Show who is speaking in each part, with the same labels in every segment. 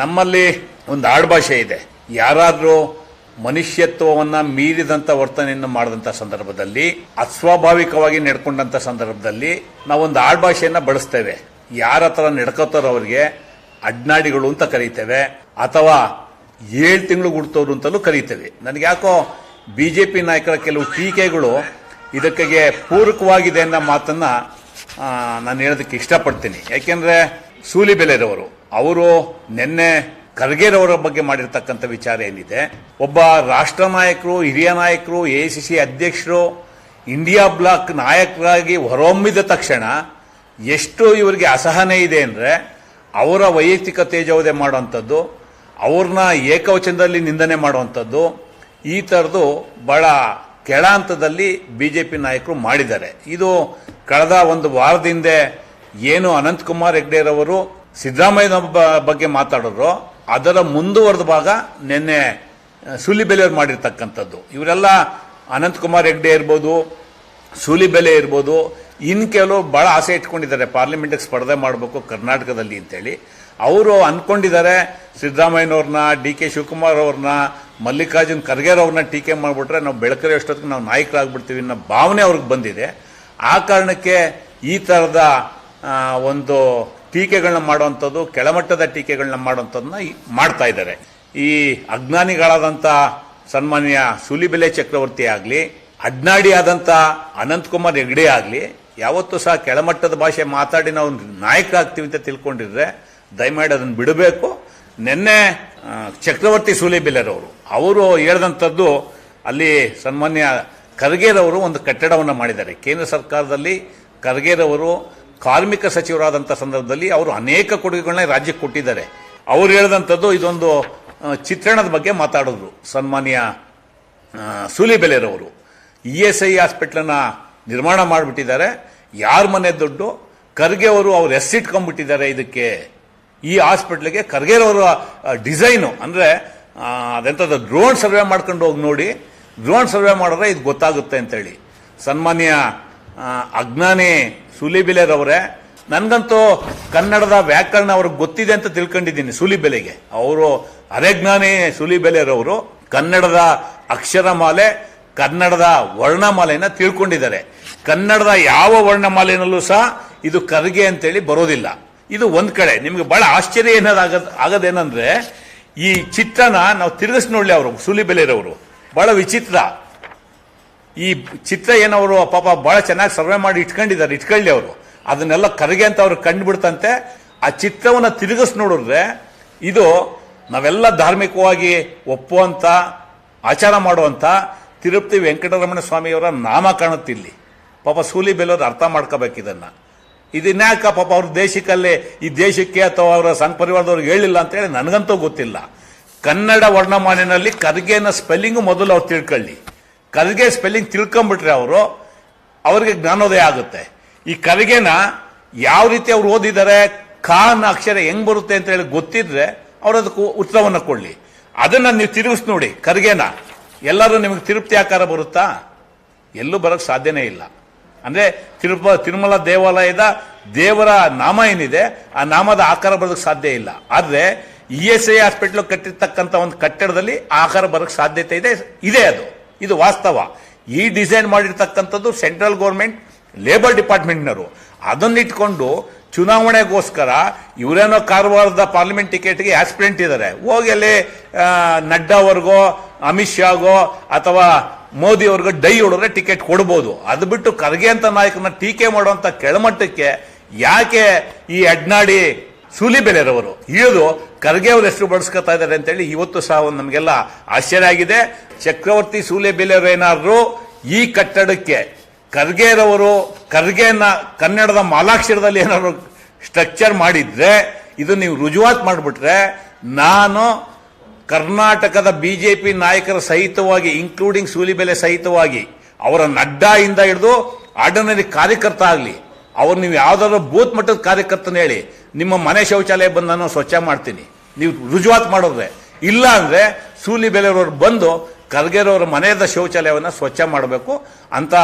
Speaker 1: ನಮ್ಮಲ್ಲಿ ಒಂದು ಆಡ್ಭಾಷೆ ಇದೆ. ಯಾರಾದರೂ ಮನುಷ್ಯತ್ವವನ್ನು ಮೀರಿದಂಥ ವರ್ತನೆಯನ್ನು ಮಾಡಿದಂಥ ಸಂದರ್ಭದಲ್ಲಿ, ಅಸ್ವಾಭಾವಿಕವಾಗಿ ನಡ್ಕೊಂಡಂಥ ಸಂದರ್ಭದಲ್ಲಿ ನಾವೊಂದು ಆಡ್ಭಾಷೆಯನ್ನು ಬಳಸ್ತೇವೆ. ಯಾರ ಥರ ನಡ್ಕೋತಾರೋ ಅವರಿಗೆ ಅಡ್ನಾಡಿಗಳು ಅಂತ ಕರೀತೇವೆ, ಅಥವಾ ಏಳು ತಿಂಗಳು ಗುಡ್ತವ್ರು ಅಂತಲೂ ಕರೀತೇವೆ. ನನಗೆ ಯಾಕೋ ಪಿ ನಾಯಕರ ಕೆಲವು ಟೀಕೆಗಳು ಇದಕ್ಕೆ ಪೂರಕವಾಗಿದೆ ಅನ್ನೋ ಮಾತನ್ನು ನಾನು ಹೇಳೋದಕ್ಕೆ ಇಷ್ಟಪಡ್ತೀನಿ. ಯಾಕೆಂದ್ರೆ ಸೂಲಿಬೆಲೆರವರು, ಅವರು ನಿನ್ನೆ ಖರ್ಗೆರವರ ಬಗ್ಗೆ ಮಾಡಿರ್ತಕ್ಕಂಥ ವಿಚಾರ ಏನಿದೆ? ಒಬ್ಬ ರಾಷ್ಟ್ರ ನಾಯಕರು, ಹಿರಿಯ ನಾಯಕರು, ಎ ಅಧ್ಯಕ್ಷರು, ಇಂಡಿಯಾ ಬ್ಲಾಕ್ ನಾಯಕರಾಗಿ ಹೊರಹೊಮ್ಮಿದ ತಕ್ಷಣ ಎಷ್ಟು ಇವರಿಗೆ ಅಸಹನೆ ಇದೆ ಅಂದ್ರೆ ಅವರ ವೈಯಕ್ತಿಕ ತೇಜೋವಧೆ ಮಾಡುವಂಥದ್ದು, ಅವ್ರನ್ನ ಏಕವಚನದಲ್ಲಿ ನಿಂದನೆ ಮಾಡುವಂಥದ್ದು, ಈ ಥರದ್ದು ಬಹಳ ಕೆಳ ಹಂತದಲ್ಲಿ ಬಿಜೆಪಿ ನಾಯಕರು ಮಾಡಿದ್ದಾರೆ. ಇದು ಕಳೆದ ಒಂದು ವಾರದಿಂದ ಏನು ಅನಂತಕುಮಾರ್ ಹೆಗ್ಡೆರವರು ಸಿದ್ದರಾಮಯ್ಯ ಬಗ್ಗೆ ಮಾತಾಡೋರು, ಅದರ ಮುಂದುವರೆದ ಭಾಗ ನಿನ್ನೆ ಸೂಲಿಬೆಲೆಯವ್ರು ಮಾಡಿರ್ತಕ್ಕಂಥದ್ದು. ಇವರೆಲ್ಲ ಅನಂತಕುಮಾರ್ ಹೆಗ್ಡೆ ಇರ್ಬೋದು ಸೂಲಿಬೆಲೆ ಇರ್ಬೋದು, ಇನ್ ಕೆಲವು ಬಹಳ ಆಸೆ ಇಟ್ಕೊಂಡಿದ್ದಾರೆ. ಪಾರ್ಲಿಮೆಂಟ್ಗೆ ಸ್ಪರ್ಧೆ ಮಾಡಬೇಕು ಕರ್ನಾಟಕದಲ್ಲಿ ಅಂತೇಳಿ. ಅವರು ಅನ್ಕೊಂಡಿದ್ದಾರೆ, ಸಿದ್ದರಾಮಯ್ಯನವ್ರನ್ನ, ಡಿ ಕೆ ಶಿವಕುಮಾರ್ ಅವ್ರನ್ನ, ಮಲ್ಲಿಕಾರ್ಜುನ್ ಖರ್ಗೆರವ್ರನ್ನ ಟೀಕೆ ಮಾಡಿಬಿಟ್ರೆ ನಾವು ಬೆಳಕರೆ ಅಷ್ಟೊತ್ತಿಗೆ ನಾವು ನಾಯಕರಾಗ್ಬಿಡ್ತೀವಿ ಅನ್ನೋ ಭಾವನೆ ಅವ್ರಿಗೆ ಬಂದಿದೆ. ಆ ಕಾರಣಕ್ಕೆ ಈ ಥರದ ಒಂದು ಟೀಕೆಗಳನ್ನ ಮಾಡುವಂಥದ್ದು, ಕೆಳಮಟ್ಟದ ಟೀಕೆಗಳನ್ನ ಮಾಡುವಂಥದ್ದನ್ನ ಮಾಡ್ತಾ ಇದ್ದಾರೆ. ಈ ಅಜ್ಞಾನಿಗಳಾದಂಥ ಸನ್ಮಾನ್ಯ ಸೂಲಿಬೆಲೆ ಚಕ್ರವರ್ತಿ ಆಗಲಿ, ಅಡ್ನಾಡಿ ಆದಂಥ ಅನಂತಕುಮಾರ್ ಹೆಗ್ಡೆ ಆಗಲಿ, ಯಾವತ್ತೂ ಸಹ ಕೆಳಮಟ್ಟದ ಭಾಷೆ ಮಾತಾಡಿ ನಾವು ನಾಯಕ ಆಗ್ತೀವಿ ಅಂತ ತಿಳ್ಕೊಂಡಿದ್ರೆ ದಯಮಾಡಿ ಅದನ್ನು ಬಿಡಬೇಕು. ನಿನ್ನೆ ಚಕ್ರವರ್ತಿ ಸೂಲಿಬೆಲೆರವರು, ಅವರು ಹೇಳಿದಂಥದ್ದು ಅಲ್ಲಿ ಸನ್ಮಾನ್ಯ ಖರ್ಗೆರವರು ಒಂದು ಕಟ್ಟಡವನ್ನು ಮಾಡಿದ್ದಾರೆ. ಕೇಂದ್ರ ಸರ್ಕಾರದಲ್ಲಿ ಖರ್ಗೆರವರು ಕಾರ್ಮಿಕ ಸಚಿವರಾದಂಥ ಸಂದರ್ಭದಲ್ಲಿ ಅವರು ಅನೇಕ ಕೊಡುಗೆಗಳನ್ನ ರಾಜ್ಯಕ್ಕೆ ಕೊಟ್ಟಿದ್ದಾರೆ. ಅವ್ರು ಹೇಳಿದಂಥದ್ದು ಇದೊಂದು ಚಿತ್ರಣದ ಬಗ್ಗೆ ಮಾತಾಡಿದ್ರು ಸನ್ಮಾನ್ಯ ಸೂಲಿಬೆಲೆರವರು ಇ ಎಸ್ ಐ ಹಾಸ್ಪಿಟ್ಲನ್ನ ನಿರ್ಮಾಣ ಮಾಡಿಬಿಟ್ಟಿದ್ದಾರೆ. ಯಾರ ಮನೆ ದುಡ್ಡು? ಖರ್ಗೆ ಅವರು ಅವ್ರು ಎಸ್ಸಿಟ್ಕೊಂಡ್ಬಿಟ್ಟಿದ್ದಾರೆ ಇದಕ್ಕೆ. ಈ ಹಾಸ್ಪಿಟ್ಲಿಗೆ ಖರ್ಗೆರವರ ಡಿಸೈನು ಅಂದರೆ ಅದೆಂಥದ್ದು ಡ್ರೋನ್ ಸರ್ವೆ ಮಾಡ್ಕೊಂಡು ಹೋಗಿ ನೋಡಿ. ಡ್ರೋನ್ ಸರ್ವೆ ಮಾಡಿದ್ರೆ ಇದು ಗೊತ್ತಾಗುತ್ತೆ ಅಂತೇಳಿ. ಸನ್ಮಾನ್ಯ ಅಜ್ಞಾನಿ ಸುಲಿಬಿಲೆರವರೇ, ನನಗಂತೂ ಕನ್ನಡದ ವ್ಯಾಕರಣ ಅವ್ರಿಗೆ ಗೊತ್ತಿದೆ ಅಂತ ತಿಳ್ಕೊಂಡಿದ್ದೀನಿ ಸುಲಿಬೆಲೆಗೆ. ಅವರು ಅರೆಜ್ಞಾನಿ ಸುಲಿಬೆಲೆರವರು ಕನ್ನಡದ ಅಕ್ಷರಮಾಲೆ, ಕನ್ನಡದ ವರ್ಣಮಾಲೆಯನ್ನ ತಿಳ್ಕೊಂಡಿದ್ದಾರೆ. ಕನ್ನಡದ ಯಾವ ವರ್ಣಮಾಲೆಯಲ್ಲೂ ಸಹ ಇದು ಕರ್ಗೆ ಅಂತೇಳಿ ಬರೋದಿಲ್ಲ. ಇದು ಒಂದು ಕಡೆ. ನಿಮ್ಗೆ ಬಹಳ ಆಶ್ಚರ್ಯ ಏನಾದ ಆಗದೇನಂದ್ರೆ, ಈ ಚಿತ್ರನ ನಾವು ತಿರುಗಿಸ್ ನೋಡಲಿ ಅವರು, ಸುಲಿಬೆಲೆರವರು. ಬಹಳ ವಿಚಿತ್ರ. ಈ ಚಿತ್ರ ಏನವರು ಪಾಪ ಬಹಳ ಚೆನ್ನಾಗಿ ಸರ್ವೆ ಮಾಡಿ ಇಟ್ಕೊಂಡಿದ್ದಾರೆ, ಇಟ್ಕೊಳ್ಳಿ ಅವರು. ಅದನ್ನೆಲ್ಲ ಕರಗೆ ಅಂತ ಅವ್ರು ಕಂಡುಬಿಡ್ತಂತೆ. ಆ ಚಿತ್ರವನ್ನ ತಿರುಗಿಸ್ ನೋಡಿದ್ರೆ ಇದು ನಾವೆಲ್ಲ ಧಾರ್ಮಿಕವಾಗಿ ಒಪ್ಪುವಂಥ ಆಚಾರ ಮಾಡುವಂತ ತಿರುಪತಿ ವೆಂಕಟರಮಣ ಸ್ವಾಮಿಯವರ ನಾಮ ಕಾಣುತ್ತಿಲ್ಲಿ ಪಾಪ ಸೂಲಿ ಬೆಲ್ಲೋರು ಅರ್ಥ ಮಾಡ್ಕೋಬೇಕು ಇದನ್ನ. ಇದನ್ಯಾಕ ಪಾಪ ಅವ್ರ ದೇಶಕ್ಕಲ್ಲೇ ಈ ದೇಶಕ್ಕೆ ಅಥವಾ ಅವರ ಸಂಘ ಪರಿವಾರದವ್ರಿಗೆ ಹೇಳಿಲ್ಲ ಅಂತೇಳಿ ನನಗಂತೂ ಗೊತ್ತಿಲ್ಲ. ಕನ್ನಡ ವರ್ಣಮಾಲಿನಲ್ಲಿ ಕರ್ಗೆನ ಸ್ಪೆಲ್ಲಿಂಗ್ ಮೊದಲು ಅವ್ರು ತಿಳ್ಕೊಳ್ಳಿ. ಕರ್ಗೆ ಸ್ಪೆಲ್ಲಿಂಗ್ ತಿಳ್ಕೊಂಬಿಟ್ರೆ ಅವರು, ಅವರಿಗೆ ಜ್ಞಾನೋದಯ ಆಗುತ್ತೆ. ಈ ಕರ್ಗೆನ ಯಾವ ರೀತಿ ಅವ್ರು ಓದಿದ್ದಾರೆ ಖಾನ್ ಅಕ್ಷರ ಹೆಂಗ್ ಬರುತ್ತೆ ಅಂತ ಹೇಳಿ ಗೊತ್ತಿದ್ರೆ ಅವ್ರು ಅದಕ್ಕೆ ಉತ್ತರವನ್ನು ಕೊಡ್ಲಿ. ಅದನ್ನ ನೀವು ತಿರುಗಿಸ್ ನೋಡಿ ಕರ್ಗೆನ ಎಲ್ಲರೂ ನಿಮಗೆ ತಿರುಪ್ತಿ ಆಕಾರ ಬರುತ್ತಾ? ಎಲ್ಲೂ ಬರಕ್ ಸಾಧ್ಯನೇ ಇಲ್ಲ. ಅಂದ್ರೆ ತಿರುಪ, ತಿರುಮಲ ದೇವಾಲಯದ ದೇವರ ನಾಮ ಏನಿದೆ, ಆ ನಾಮದ ಆಕಾರ ಬರೋಕ್ ಸಾಧ್ಯ ಇಲ್ಲ. ಆದ್ರೆ ಇ ಎಸ್ ಐ ಹಾಸ್ಪಿಟ್ಲ್ ಕಟ್ಟಿರ್ತಕ್ಕಂಥ ಒಂದು ಕಟ್ಟಡದಲ್ಲಿ ಆಕಾರ ಬರೋಕ್ ಸಾಧ್ಯತೆ ಇದೆ ಇದೆ ಅದು. ಇದು ವಾಸ್ತವ. ಈ ಡಿಸೈನ್ ಮಾಡಿರ್ತಕ್ಕಂಥದ್ದು ಸೆಂಟ್ರಲ್ ಗೌರ್ಮೆಂಟ್, ಲೇಬರ್ ಡಿಪಾರ್ಟ್ಮೆಂಟ್ನವರು. ಅದನ್ನಿಟ್ಕೊಂಡು ಚುನಾವಣೆಗೋಸ್ಕರ ಇವರೇನೋ ಕಾರವಾರದ ಪಾರ್ಲಿಮೆಂಟ್ ಟಿಕೆಟ್ಗೆ ಆಸ್ಪಿರೆಂಟ್ ಇದ್ದಾರೆ ಹೋಗಿ ಅಲ್ಲಿ ನಡ್ಡಾ ಅವ್ರಿಗೋ ಅಮಿತ್ ಶಾಗೋ ಅಥವಾ ಮೋದಿ ಅವ್ರಿಗೋ ಡೈ ಹೊಡೆದ್ರೆ ಟಿಕೆಟ್ ಕೊಡ್ಬೋದು. ಅದು ಬಿಟ್ಟು ಖರ್ಗೆ ಅಂತ ನಾಯಕನ ಟೀಕೆ ಮಾಡುವಂಥ ಕೆಳಮಟ್ಟಕ್ಕೆ ಯಾಕೆ ಈ ಅಡ್ನಾಡಿ ಸೂಲಿಬೆಲೆರವರು? ಇಳಿದು ಖರ್ಗೆ ಅವರು ಹೆಸರು ಬಳಸ್ಕೊತಾ ಇದ್ದಾರೆ ಅಂತೇಳಿ ಇವತ್ತು ಸಹ ನಮಗೆಲ್ಲ ಆಶ್ಚರ್ಯ ಆಗಿದೆ. ಚಕ್ರವರ್ತಿ ಸೂಲಿಬೆಲೆಯವರು ಏನಾದ್ರು ಈ ಕಟ್ಟಡಕ್ಕೆ ಖರ್ಗೆರವರು, ಖರ್ಗೆನ ಕನ್ನಡದ ಮಾಲಾಕ್ಷರದಲ್ಲಿ ಏನಾದ್ರು ಸ್ಟ್ರಕ್ಚರ್ ಮಾಡಿದ್ರೆ ಇದು ನೀವು ರುಜುವಾತ್ ಮಾಡಿಬಿಟ್ರೆ ನಾನು ಕರ್ನಾಟಕದ ಬಿಜೆಪಿ ನಾಯಕರ ಸಹಿತವಾಗಿ ಇನ್ಕ್ಲೂಡಿಂಗ್ ಸೂಲಿಬೆಲೆ ಸಹಿತವಾಗಿ ಅವರ ನಡ್ಡಾಯಿಂದ ಹಿಡಿದು ಆರ್ಡಿನರಿ ಕಾರ್ಯಕರ್ತ ಆಗಲಿ, ಅವ್ರು ನೀವು ಯಾವ್ದಾದ್ರು ಬೂತ್ ಮಟ್ಟದ ಕಾರ್ಯಕರ್ತನ ಹೇಳಿ, ನಿಮ್ಮ ಮನೆ ಶೌಚಾಲಯ ಬಂದು ನಾನು ಸ್ವಚ್ಛ ಮಾಡ್ತೀನಿ. ನೀವು ರುಜುವಾತ್ ಮಾಡಿದ್ರೆ. ಇಲ್ಲ ಅಂದ್ರೆ ಸೂಲಿಬೆಲೆಯವರು ಬಂದು ಖರ್ಗೆರವರ ಮನೆಯದ ಶೌಚಾಲಯವನ್ನು ಸ್ವಚ್ಛ ಮಾಡಬೇಕು. ಅಂತ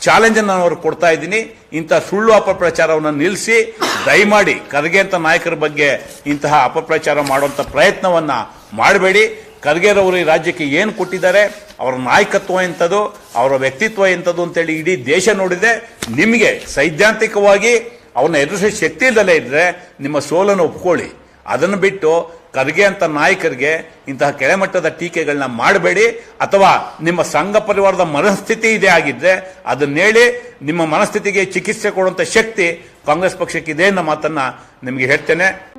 Speaker 1: ಚಾಲೆಂಜನ್ನು ನಾನು ಅವ್ರಿಗೆ ಕೊಡ್ತಾ ಇದ್ದೀನಿ. ಇಂಥ ಸುಳ್ಳು ಅಪಪ್ರಚಾರವನ್ನು ನಿಲ್ಲಿಸಿ ದಯಮಾಡಿ ಖರ್ಗೆ ಅಂತ ನಾಯಕರ ಬಗ್ಗೆ ಇಂತಹ ಅಪಪ್ರಚಾರ ಮಾಡುವಂಥ ಪ್ರಯತ್ನವನ್ನು ಮಾಡಬೇಡಿ. ಖರ್ಗೆರವರು ಈ ರಾಜ್ಯಕ್ಕೆ ಏನು ಕೊಟ್ಟಿದ್ದಾರೆ, ಅವರ ನಾಯಕತ್ವ ಎಂಥದ್ದು, ಅವರ ವ್ಯಕ್ತಿತ್ವ ಎಂಥದ್ದು ಅಂತೇಳಿ ಇಡೀ ದೇಶ ನೋಡಿದೆ. ನಿಮಗೆ ಸೈದ್ಧಾಂತಿಕವಾಗಿ ಅವನ್ನ ಎದುರಿಸೋ ಶಕ್ತಿ ಇಲ್ಲದಲ್ಲೇ ಇದ್ದರೆ ನಿಮ್ಮ ಸೋಲನ್ನು ಒಪ್ಕೊಳ್ಳಿ. ಅದನ್ನು ಬಿಟ್ಟು ಖರ್ಗೆ ಅಂತ ನಾಯಕರಿಗೆ ಇಂತಹ ಕೆಳಮಟ್ಟದ ಟೀಕೆಗಳನ್ನ ಮಾಡಬೇಡಿ, ಅಥವಾ ನಿಮ್ಮ ಸಂಘ ಪರಿವಾರದ ಮನಸ್ಥಿತಿ ಇದೆ ಆಗಿದ್ರೆ ಅದನ್ನೇಳಿ ನಿಮ್ಮ ಮನಸ್ಥಿತಿಗೆ ಚಿಕಿತ್ಸೆ ಕೊಡುವಂತ ಶಕ್ತಿ ಕಾಂಗ್ರೆಸ್ ಪಕ್ಷಕ್ಕೆ ಇದೆ ಅನ್ನೋ ಮಾತನ್ನ ನಿಮಗೆ ಹೇಳ್ತೇನೆ.